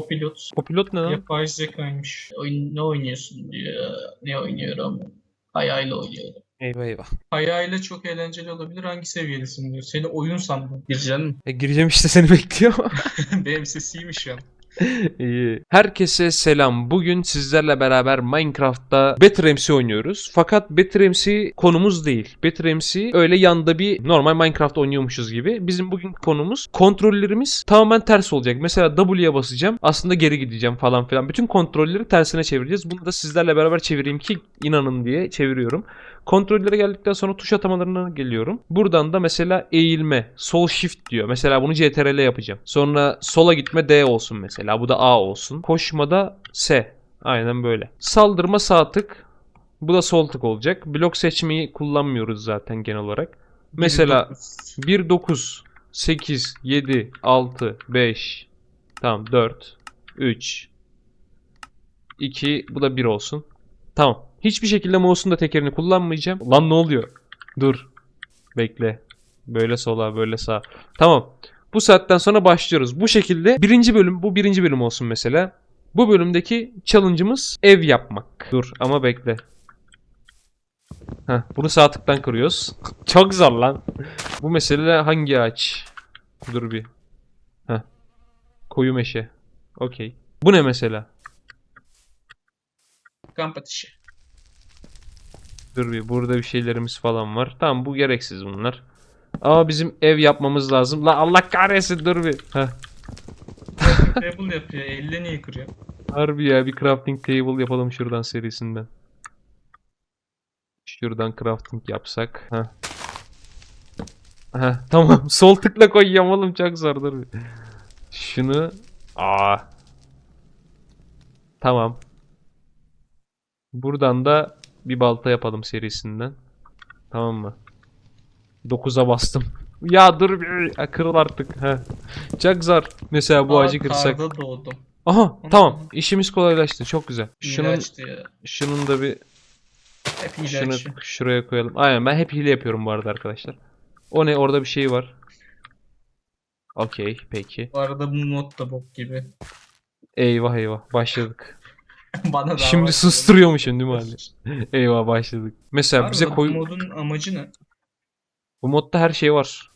Copilot. Copilot ne lan? Yapay zekaymış. Oyun, ne oynuyorsun diyor. Ne oynuyorum? Hayal oynuyorum. Eyvah eyvah. Hayal çok eğlenceli olabilir. Hangi seviyedesin diyor. Seni oyun sandım. Gireceksin. E, gireceğim işte seni bekliyor. Benim sesiymiş an. İyi. Herkese selam. Bugün sizlerle beraber Minecraft'ta Better MC oynuyoruz. Fakat Better MC konumuz değil. Better MC öyle yanda bir normal Minecraft oynuyormuşuz gibi. Bizim bugün konumuz kontrollerimiz tamamen ters olacak. Mesela W'ye basacağım. Aslında geri gideceğim falan filan. Bütün kontrolleri tersine çevireceğiz. Bunu da sizlerle beraber çevireyim ki inanın diye çeviriyorum. Kontrollere geldikten sonra tuş atamalarına geliyorum. Buradan da mesela eğilme, sol shift diyor. Mesela bunu CTRL yapacağım. Sonra sola gitme D olsun mesela. Bu da A olsun. Koşmada S. Aynen böyle. Saldırma sağ tık. Bu da sol tık olacak. Blok seçmeyi kullanmıyoruz zaten genel olarak. Mesela 1, 9, 8, 7, 6, 5, tamam 4, 3, 2, bu da 1 olsun. Tamam. Hiçbir şekilde mouse'un da tekerini kullanmayacağım. Lan ne oluyor? Dur. Bekle. Böyle sola, böyle sağ. Tamam. Bu saatten sonra başlıyoruz. Bu şekilde birinci bölüm, bu birinci bölüm olsun mesela. Bu bölümdeki challenge'ımız ev yapmak. Dur ama bekle. Heh, bunu sağ tıktan kırıyoruz. Çok zor lan. Bu mesele hangi ağaç? Dur bir. Heh. Koyu meşe. Okey. Bu ne mesela? Kamp ateşi. Dur bir burada bir şeylerimiz falan var. Tamam bu gereksiz bunlar. Ama bizim ev yapmamız lazım. La Allah kahretsin dur bir. Heh. Table yapıyor. Elle niye kırıyor? Harbi ya bir crafting table yapalım şuradan serisinden. Şuradan crafting yapsak. Heh. Heh, tamam sol tıkla koyacağım oğlum çok zor dur bir. Şunu. Aa. Tamam. Buradan da bir balta yapalım serisinden. Tamam mı? 9'a bastım. Ya dur bir kırıl artık. Heh. Çok zor. Mesela bu Aa, ağacı kırsak. Karda doğdum. Aha tamam işimiz kolaylaştı çok güzel. Şunun şunun da bir Hep şunu şuraya koyalım. Aynen ben hep hile yapıyorum bu arada arkadaşlar. O ne orada bir şey var. Okey peki. Bu arada bu mod da bok gibi. Eyvah eyvah başladık. Bana da Şimdi susturuyormuşum değil mi anne? Eyvah başladık. Mesela bize koy Bu modun amacı ne? bu modda her şey var.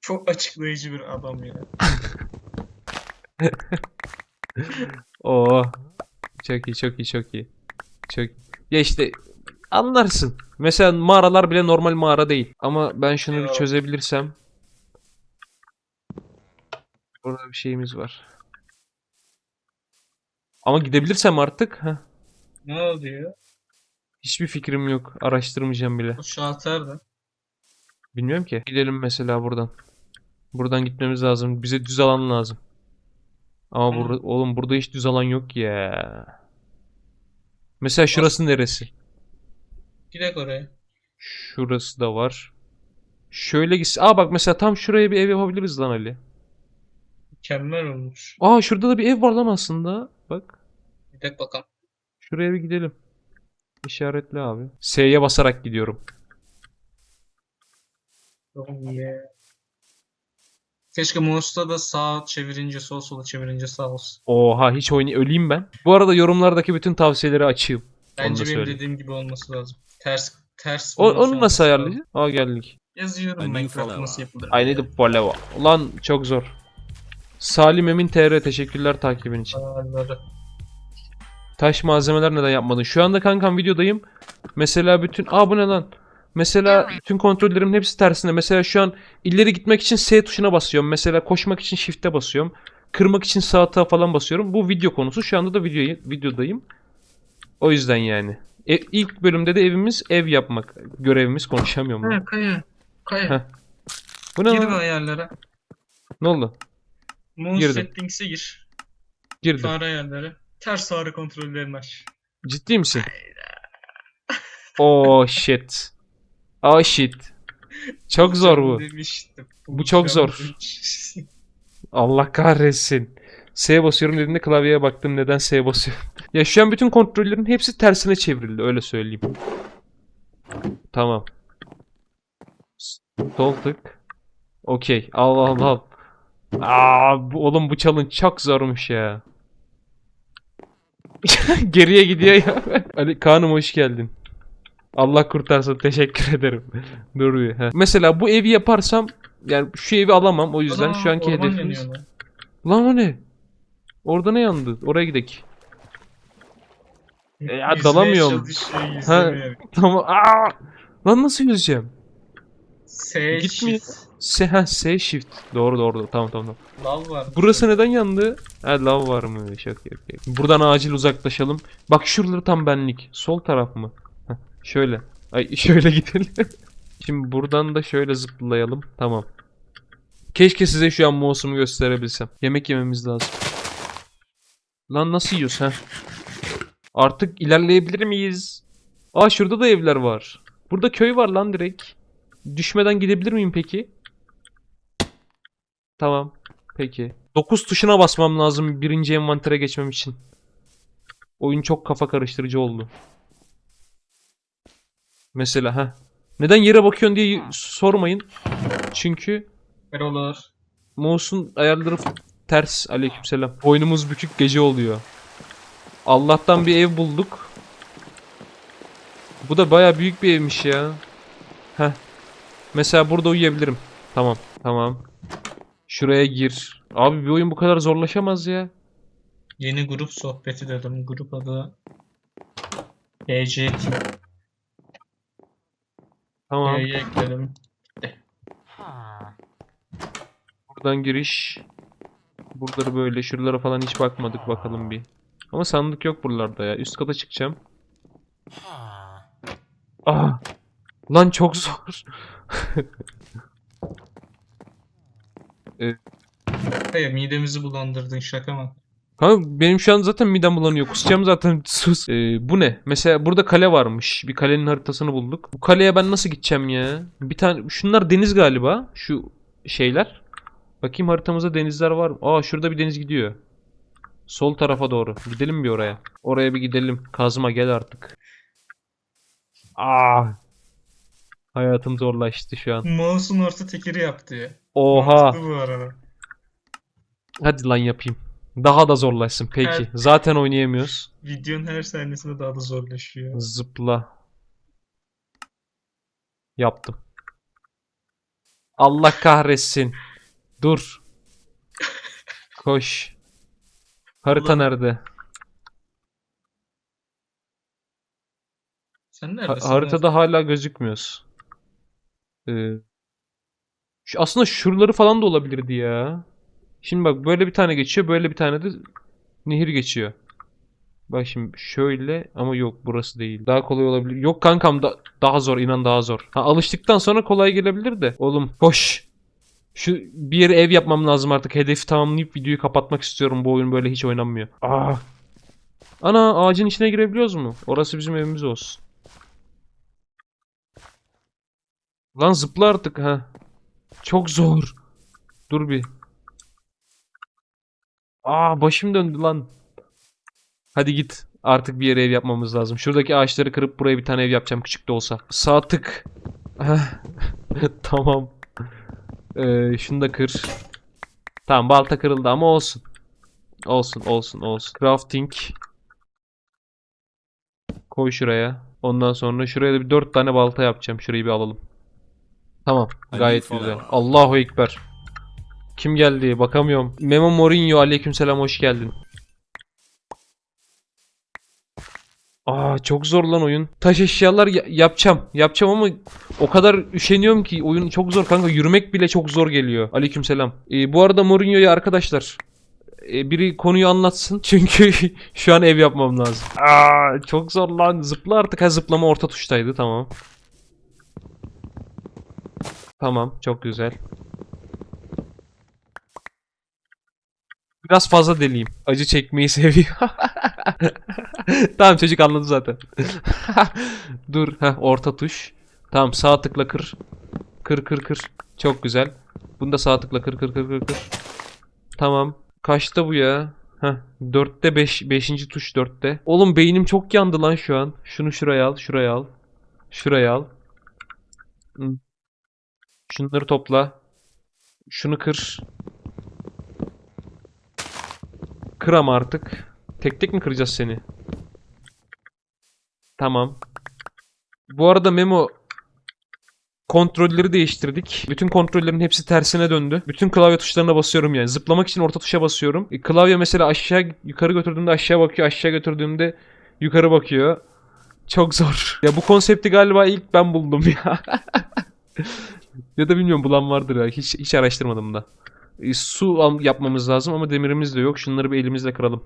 Çok açıklayıcı bir adam ya. Oo. Çok iyi çok iyi çok iyi. Çok Ya işte anlarsın. Mesela mağaralar bile normal mağara değil. Ama ben şunu bir Yok. çözebilirsem. Burada bir şeyimiz var. Ama gidebilirsem artık. Heh, Ne oluyor? hiçbir fikrim yok. Araştırmayacağım bile. Bu şalter de. Bilmiyorum ki. Gidelim mesela buradan. Buradan gitmemiz lazım. Bize düz alan lazım. Ama burada oğlum burada hiç düz alan yok ya. Mesela şurası neresi? Gidek oraya. Şurası da var. Şöyle gitsin. Aa bak mesela tam şuraya bir ev yapabiliriz lan Ali. Mükemmel olmuş. Aa şurada da bir ev var lan aslında. Bak. Gidek bakalım. Şuraya bir gidelim. İşaretli abi. S'ye basarak gidiyorum. Oh yeah. Keşke mouse'da da sağ çevirince sol sola çevirince sağ olsun. Oha hiç oynay öleyim ben. Bu arada yorumlardaki bütün tavsiyeleri açayım. Bence benim dediğim gibi olması lazım. Ters ters. O, onu nasıl ayarlayacağız? Aa geldik. Yazıyorum Minecraft nasıl yapılır. I need a. Ulan çok zor. Salim Emin TR teşekkürler takibin için. Taş malzemeler neden yapmadın? Şu anda kankam videodayım. Mesela bütün... Aa bu ne lan? Mesela tüm kontrollerimin hepsi tersine. Mesela şu an ileri gitmek için S tuşuna basıyorum. Mesela koşmak için Shift'e basıyorum. Kırmak için sağ tığa falan basıyorum. Bu video konusu. Şu anda da video, videodayım. O yüzden yani. E, ilk bölümde de evimiz ev yapmak. Görevimiz konuşamıyorum. ben. Kaya kaya. Kaya. Heh. Bu ne Gir lan? ayarlara. Ne oldu? Mouse Girdim. settings'e gir. Girdim. Fare ayarları. Ters ağrı kontrollerini aç. Ciddi misin? Oh shit. Oh shit. Çok zor bu. Demiştim. Bu çok zor. Allah kahretsin. S basıyorum dediğinde klavyeye baktım neden S basıyorum. ya şu an bütün kontrollerin hepsi tersine çevrildi öyle söyleyeyim. Tamam. Sol tık. Okey. Al al al. Aa, bu, oğlum bu challenge çok zormuş ya. Geriye gidiyor ya. Ali Kaan'ım hoş geldin. Allah kurtarsın teşekkür ederim. Dur bir. heh. Mesela bu evi yaparsam yani şu evi alamam o yüzden Ana, şu anki hedefimiz. lan. O ne? Orada ne yandı? Oraya gidelim. E, ya dalamıyorum. çalışıyor, Ha. Tamam. Aa! Lan nasıl yüzeceğim? S Gitmiyor. S, ha, S shift. Doğru doğru. doğru. Tamam tamam. tamam. Lav var. Burası neden yandı? Ha lav var mı? Okey okey. Buradan acil uzaklaşalım. Bak şuraları tam benlik. Sol taraf mı? Heh, şöyle. Ay şöyle gidelim. Şimdi buradan da şöyle zıplayalım. Tamam. Keşke size şu an mouse'umu gösterebilsem. Yemek yememiz lazım. Lan nasıl yiyoruz ha? Artık ilerleyebilir miyiz? Aa şurada da evler var. Burada köy var lan direkt. Düşmeden gidebilir miyim peki? Tamam. Peki. 9 tuşuna basmam lazım birinci envantere geçmem için. Oyun çok kafa karıştırıcı oldu. Mesela ha. Neden yere bakıyorsun diye sormayın. Çünkü Erolur. mouse'un ayarları ters. Aleykümselam. Boynumuz bükük gece oluyor. Allah'tan bir ev bulduk. Bu da baya büyük bir evmiş ya. Heh. Mesela burada uyuyabilirim. Tamam. Tamam. Şuraya gir. Abi bir oyun bu kadar zorlaşamaz ya. Yeni grup sohbeti dedim. Grup adı Team. Tamam. E'yi ekledim. Buradan giriş. Buraları böyle. Şuralara falan hiç bakmadık bakalım bir. Ama sandık yok buralarda ya. Üst kata çıkacağım. Ah! Lan çok zor. Hayır midemizi bulandırdın şaka mı? Kanka benim şu an zaten midem bulanıyor. Kusacağım zaten. Sus. Ee, bu ne? Mesela burada kale varmış. Bir kalenin haritasını bulduk. Bu kaleye ben nasıl gideceğim ya? Bir tane şunlar deniz galiba. Şu şeyler. Bakayım haritamızda denizler var mı? Aa şurada bir deniz gidiyor. Sol tarafa doğru. Gidelim bir oraya. Oraya bir gidelim. Kazma gel artık. Aa. Hayatım zorlaştı şu an. Mouse'un orta tekeri yaptı ya. Oha. Mantıklı bu arada. Hadi lan yapayım. Daha da zorlaşsın peki. Evet. Zaten oynayamıyoruz. Videonun her sahnesinde daha da zorlaşıyor. Zıpla. Yaptım. Allah kahretsin. Dur. Koş. Harita Ulan. nerede? Sen Ha- neredesin? haritada hala gözükmüyoruz. Ee, şu, aslında şuraları falan da olabilirdi ya. Şimdi bak böyle bir tane geçiyor, böyle bir tane de nehir geçiyor. Bak şimdi şöyle ama yok burası değil. Daha kolay olabilir. Yok kankam da daha zor inan daha zor. Ha alıştıktan sonra kolay gelebilir de. Oğlum koş. Şu bir yere ev yapmam lazım artık. Hedefi tamamlayıp videoyu kapatmak istiyorum. Bu oyun böyle hiç oynanmıyor. Aa. Ana ağacın içine girebiliyoruz mu? Orası bizim evimiz olsun. Lan zıpla artık ha. Çok zor. Dur bir. Aa başım döndü lan. Hadi git. Artık bir yere ev yapmamız lazım. Şuradaki ağaçları kırıp buraya bir tane ev yapacağım küçük de olsa. Sağ tık. Tamam. Ee, şunu da kır. Tamam balta kırıldı ama olsun. Olsun olsun olsun. Crafting. Koy şuraya. Ondan sonra şuraya da bir dört tane balta yapacağım. Şurayı bir alalım. Tamam. Gayet güzel. Allahu Ekber. Kim geldi? Bakamıyorum. Memo Mourinho aleykümselam hoş geldin. Aa çok zor lan oyun. Taş eşyalar ya- yapacağım. Yapacağım ama o kadar üşeniyorum ki oyun çok zor kanka. Yürümek bile çok zor geliyor. Aleykümselam. Ee, bu arada Mourinho'ya arkadaşlar e, biri konuyu anlatsın. Çünkü şu an ev yapmam lazım. Aa çok zor lan. Zıpla artık. Ha zıplama orta tuştaydı. Tamam. Tamam. Çok güzel. Biraz fazla deliyim. Acı çekmeyi seviyor. tamam çocuk anladı zaten. Dur. Heh, orta tuş. Tamam sağ tıkla kır. Kır kır kır. Çok güzel. Bunu da sağ tıkla kır kır kır kır kır. Tamam. Kaçta bu ya? Heh. 4'te 5. 5. tuş 4'te. Oğlum beynim çok yandı lan şu an. Şunu şuraya al. Şuraya al. Şuraya al. Hı. Şunları topla. Şunu kır. Kır ama artık. Tek tek mi kıracağız seni? Tamam. Bu arada Memo kontrolleri değiştirdik. Bütün kontrollerin hepsi tersine döndü. Bütün klavye tuşlarına basıyorum yani. Zıplamak için orta tuşa basıyorum. E, klavye mesela aşağı yukarı götürdüğümde aşağı bakıyor. Aşağı götürdüğümde yukarı bakıyor. Çok zor. Ya bu konsepti galiba ilk ben buldum ya. ya da bilmiyorum bulan vardır ya. Hiç, hiç araştırmadım da. E, su yapmamız lazım ama demirimiz de yok. Şunları bir elimizle kıralım.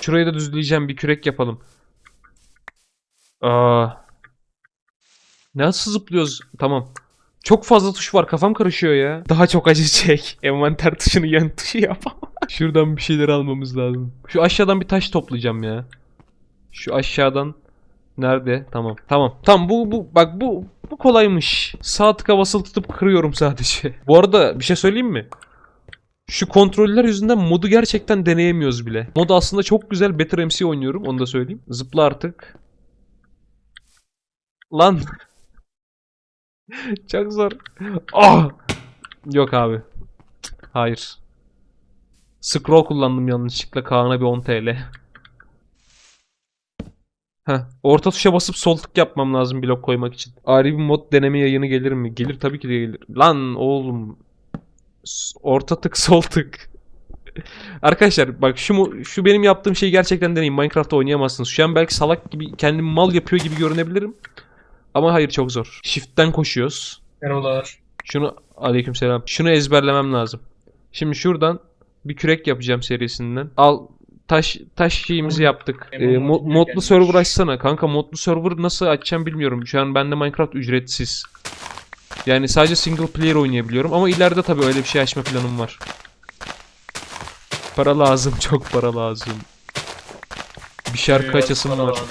Şurayı da düzleyeceğim. Bir kürek yapalım. Aa. Nasıl zıplıyoruz? Tamam. Çok fazla tuş var. Kafam karışıyor ya. Daha çok acı çek. Envanter tuşunu yan tuşu yap. Şuradan bir şeyler almamız lazım. Şu aşağıdan bir taş toplayacağım ya. Şu aşağıdan Nerede? Tamam. Tamam. Tamam bu bu bak bu bu kolaymış. Sağ tıka basılı tutup kırıyorum sadece. Bu arada bir şey söyleyeyim mi? Şu kontroller yüzünden modu gerçekten deneyemiyoruz bile. Mod aslında çok güzel. Better MC oynuyorum. Onu da söyleyeyim. Zıpla artık. Lan. çok zor. Ah. Yok abi. Hayır. Scroll kullandım yanlışlıkla. Kaan'a bir 10 TL. Heh, orta tuşa basıp sol tık yapmam lazım blok koymak için. Ayrı bir mod deneme yayını gelir mi? Gelir tabii ki de gelir. Lan oğlum. Orta tık sol tık. Arkadaşlar bak şu şu benim yaptığım şeyi gerçekten deneyin. Minecraft'ta oynayamazsınız. Şu an belki salak gibi kendimi mal yapıyor gibi görünebilirim. Ama hayır çok zor. Shift'ten koşuyoruz. Merhabalar. Şunu aleykümselam. Şunu ezberlemem lazım. Şimdi şuradan bir kürek yapacağım serisinden. Al taş taş şeyimizi yaptık. Ee, mo- modlu server açsana kanka. Modlu server nasıl açacağım bilmiyorum. Şu an bende Minecraft ücretsiz. Yani sadece single player oynayabiliyorum ama ileride tabii öyle bir şey açma planım var. Para lazım, çok para lazım. Bir şarkı Biraz açasım para var. lazım.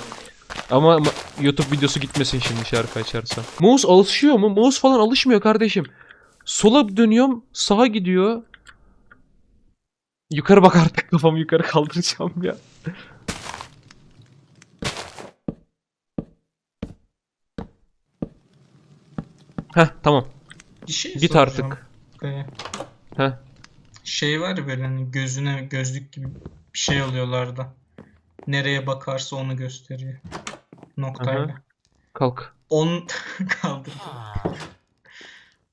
Ama ma- YouTube videosu gitmesin şimdi şarkı açarsam. Mouse alışıyor mu? Mouse falan alışmıyor kardeşim. Sola dönüyorum, sağa gidiyor. Yukarı bak artık kafamı yukarı kaldıracağım ya. Heh tamam. Bir şey Git soracağım. artık. Kaya. Heh. Şey var ya böyle hani gözüne gözlük gibi bir şey alıyorlardı. Nereye bakarsa onu gösteriyor. Noktayla. Kalk. On kaldırdı.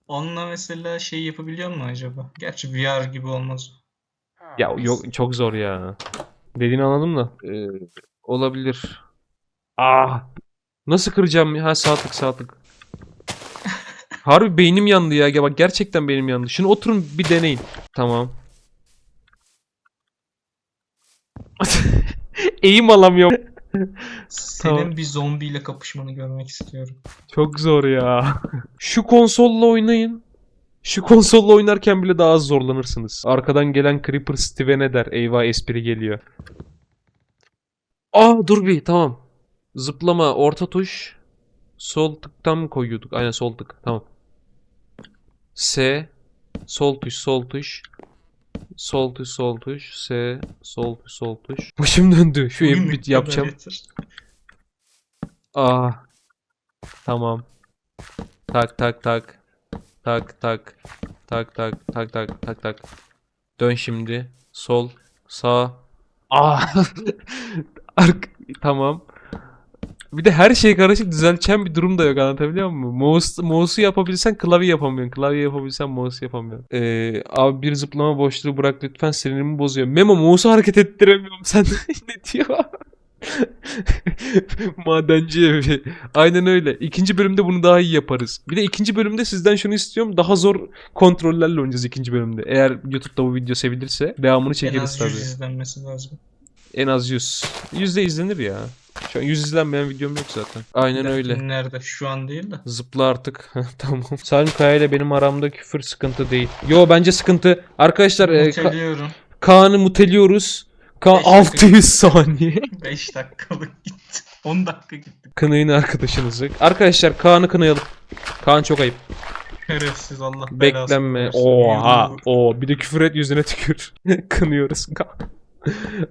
Onunla mesela şey yapabiliyor mu acaba? Gerçi VR gibi olmaz. o. Ya yok çok zor ya. Dediğini anladım da. Ee, olabilir. Ah. Nasıl kıracağım? ya? Ha sağ tık. Harbi beynim yandı ya. Ya Bak gerçekten beynim yandı. Şunu oturun bir deneyin. Tamam. Eğim alamıyorum. Senin Tamam. bir zombiyle kapışmanı görmek istiyorum. Çok zor ya. Şu konsolla oynayın. Şu konsolla oynarken bile daha az zorlanırsınız. Arkadan gelen Creeper Steve ne der? Eyvah espri geliyor. Aa dur bir tamam. Zıplama orta tuş. Sol tıktan mı koyuyorduk? Aynen sol tık. Tamam. S. Sol tuş sol tuş. Sol tuş sol tuş. S. Sol tuş sol tuş. Başım döndü. Şu Oyun bir yapacağım. yeter. Ah. Tamam. Tak tak tak. Tak tak. Tak tak tak tak tak tak. Dön şimdi. Sol. Sağ. Ark tamam. Bir de her şey karışık düzelteceğim bir durum da yok anlatabiliyor muyum? Mouse, mouse'u yapabilsen klavye yapamıyorsun. Klavye yapabilsen mouse yapamıyorsun. Ee, abi bir zıplama boşluğu bırak lütfen sinirimi bozuyor. Memo mouse'u hareket ettiremiyorum. Sen ne diyor? Madenci evi. Aynen öyle. İkinci bölümde bunu daha iyi yaparız. Bir de ikinci bölümde sizden şunu istiyorum. Daha zor kontrollerle oynayacağız ikinci bölümde. Eğer YouTube'da bu video sevilirse devamını En çekeriz az tabii. 100 izlenmesi lazım. En az 100. 100 de izlenir ya. Şu an 100 izlenmeyen videom yok zaten. Aynen öyle. Nerede? Şu an değil de. Zıpla artık. tamam. Salim Kaya ile benim aramda küfür sıkıntı değil. Yo bence sıkıntı. Arkadaşlar e, Ka- Muteliyorum. Kaan'ı muteliyoruz. Kaan Beş dakika 600 saniye. 5 dakikalık gitti. 10 dakika gitti. Kınayın arkadaşınızı. Arkadaşlar Kaan'ı kınayalım. Kaan çok ayıp. Şerefsiz Allah belasını Beklenme. versin. Oha. O bir de küfür et yüzüne tükür. Kınıyoruz.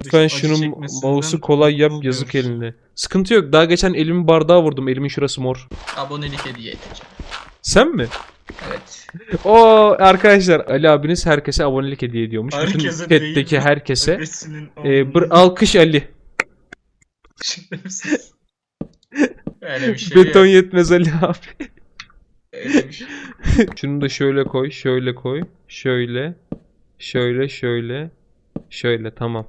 Lütfen Acı şunun çekmesinden mouse'u kolay yap mutlu yazık eline. Sıkıntı yok. Daha geçen elimi bardağa vurdum. Elimin şurası mor. Abonelik hediye edeceğim. Sen mi? Evet. O arkadaşlar Ali abiniz herkese abonelik hediye ediyormuş. Bütün Herkese değil chat'teki herkese. Bir oğlunu. alkış Ali. Öyle bir şey Beton yok. yetmez Ali abi. Öyle bir şey. Şunu da şöyle koy, şöyle koy. Şöyle. Şöyle, şöyle. Şöyle tamam.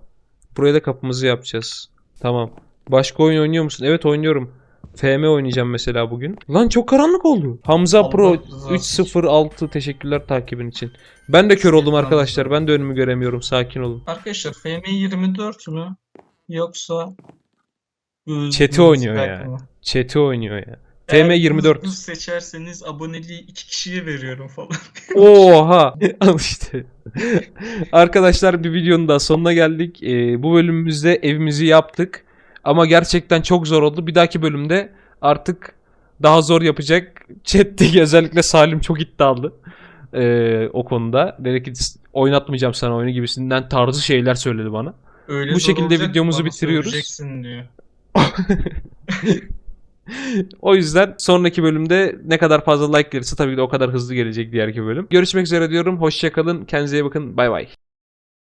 Buraya da kapımızı yapacağız. Tamam. Başka oyun oynuyor musun? Evet oynuyorum. FM oynayacağım mesela bugün. Lan çok karanlık oldu. Hamza Allah Pro rızası için. 306 teşekkürler takibin için. Ben de kör oldum arkadaşlar. Ben de önümü göremiyorum. Sakin olun. Arkadaşlar FM24 mü? Yoksa Buz oynuyor ya. mı? Oynuyor ya. FM24. Buz- Buz seçerseniz aboneliği iki kişiye veriyorum falan. Oha! Al işte. Arkadaşlar bir videonun daha sonuna geldik. Ee, bu bölümümüzde evimizi yaptık. Ama gerçekten çok zor oldu. Bir dahaki bölümde artık daha zor yapacak. Chat'teki özellikle Salim çok iddialı. Ee, o konuda. Dedi ki oynatmayacağım sana oyunu gibisinden tarzı şeyler söyledi bana. Öyle Bu şekilde videomuzu bitiriyoruz. diyor. O yüzden sonraki bölümde ne kadar fazla like gelirse tabii ki de o kadar hızlı gelecek diğerki bölüm. Görüşmek üzere diyorum. Hoşçakalın. Kendinize iyi bakın. Bay bay.